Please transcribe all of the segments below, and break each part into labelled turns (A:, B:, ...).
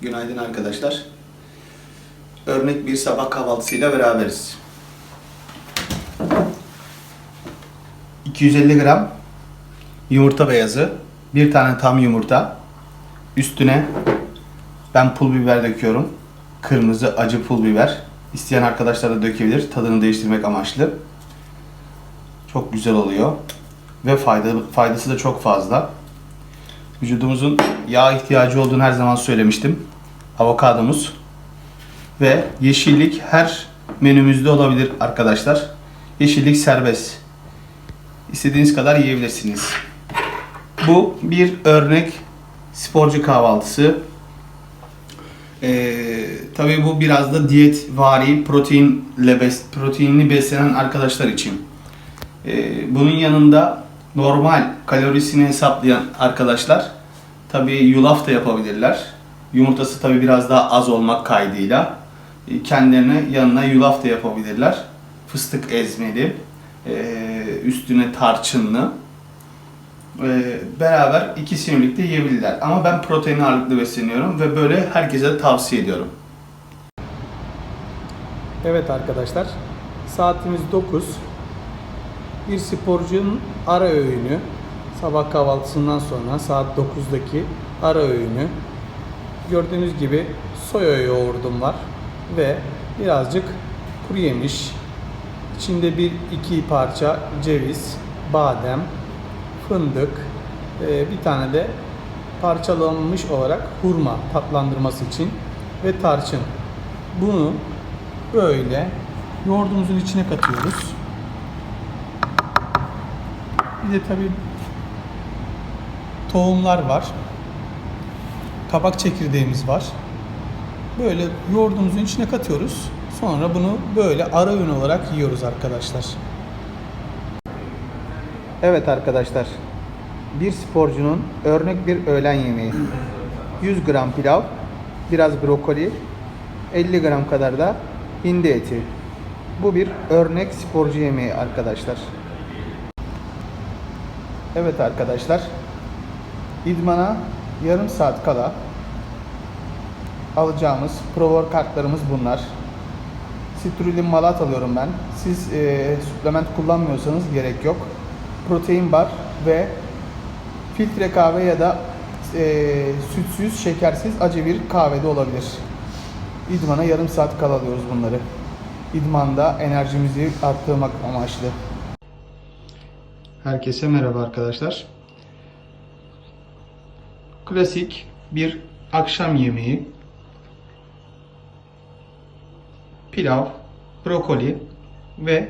A: Günaydın arkadaşlar. Örnek bir sabah kahvaltısıyla beraberiz. 250 gram yumurta beyazı, bir tane tam yumurta, üstüne ben pul biber döküyorum. Kırmızı acı pul biber. İsteyen arkadaşlar da dökebilir. Tadını değiştirmek amaçlı. Çok güzel oluyor. Ve fayda, faydası da çok fazla. Vücudumuzun yağ ihtiyacı olduğunu her zaman söylemiştim. Avokadomuz ve yeşillik her menümüzde olabilir arkadaşlar. Yeşillik serbest. İstediğiniz kadar yiyebilirsiniz. Bu bir örnek sporcu kahvaltısı. Ee, tabii bu biraz da diyet vari proteinle bes, proteinli beslenen arkadaşlar için. Ee, bunun yanında normal kalorisini hesaplayan arkadaşlar tabii yulaf da yapabilirler. Yumurtası tabii biraz daha az olmak kaydıyla e, kendilerine yanına yulaf da yapabilirler. Fıstık ezmeli, e, üstüne tarçınlı. E, beraber ikisini birlikte yiyebilirler. Ama ben protein ağırlıklı besleniyorum ve böyle herkese tavsiye ediyorum.
B: Evet arkadaşlar, saatimiz 9. Bir sporcunun ara öğünü, sabah kahvaltısından sonra saat 9'daki ara öğünü. Gördüğünüz gibi soya yoğurdum var ve birazcık kuru yemiş. İçinde bir iki parça ceviz, badem, fındık, e, bir tane de parçalanmış olarak hurma tatlandırması için ve tarçın. Bunu böyle yoğurdumuzun içine katıyoruz. Bir de tabii tohumlar var. Kabak çekirdeğimiz var. Böyle yoğurdumuzun içine katıyoruz. Sonra bunu böyle ara öğün olarak yiyoruz arkadaşlar.
A: Evet arkadaşlar. Bir sporcunun örnek bir öğlen yemeği. 100 gram pilav, biraz brokoli, 50 gram kadar da hindi eti. Bu bir örnek sporcu yemeği arkadaşlar. Evet arkadaşlar. İdmana yarım saat kala alacağımız provor kartlarımız bunlar. Citrulline malat alıyorum ben. Siz e, suplement kullanmıyorsanız gerek yok. Protein bar ve filtre kahve ya da e, sütsüz, şekersiz acı bir kahvede olabilir. İdmana yarım saat kala alıyoruz bunları. İdmanda enerjimizi arttırmak amaçlı. Herkese merhaba arkadaşlar. Klasik bir akşam yemeği. Pilav, brokoli ve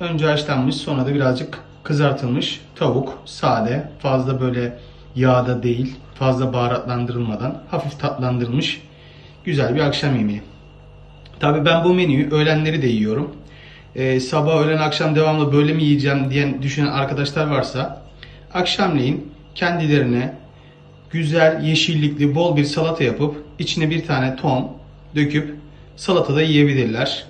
A: önce haşlanmış sonra da birazcık kızartılmış tavuk. Sade, fazla böyle yağda değil, fazla baharatlandırılmadan hafif tatlandırılmış güzel bir akşam yemeği. Tabii ben bu menüyü öğlenleri de yiyorum. Ee, sabah, öğlen, akşam devamlı böyle mi yiyeceğim diyen düşünen arkadaşlar varsa akşamleyin kendilerine güzel yeşillikli bol bir salata yapıp içine bir tane ton döküp salatada yiyebilirler.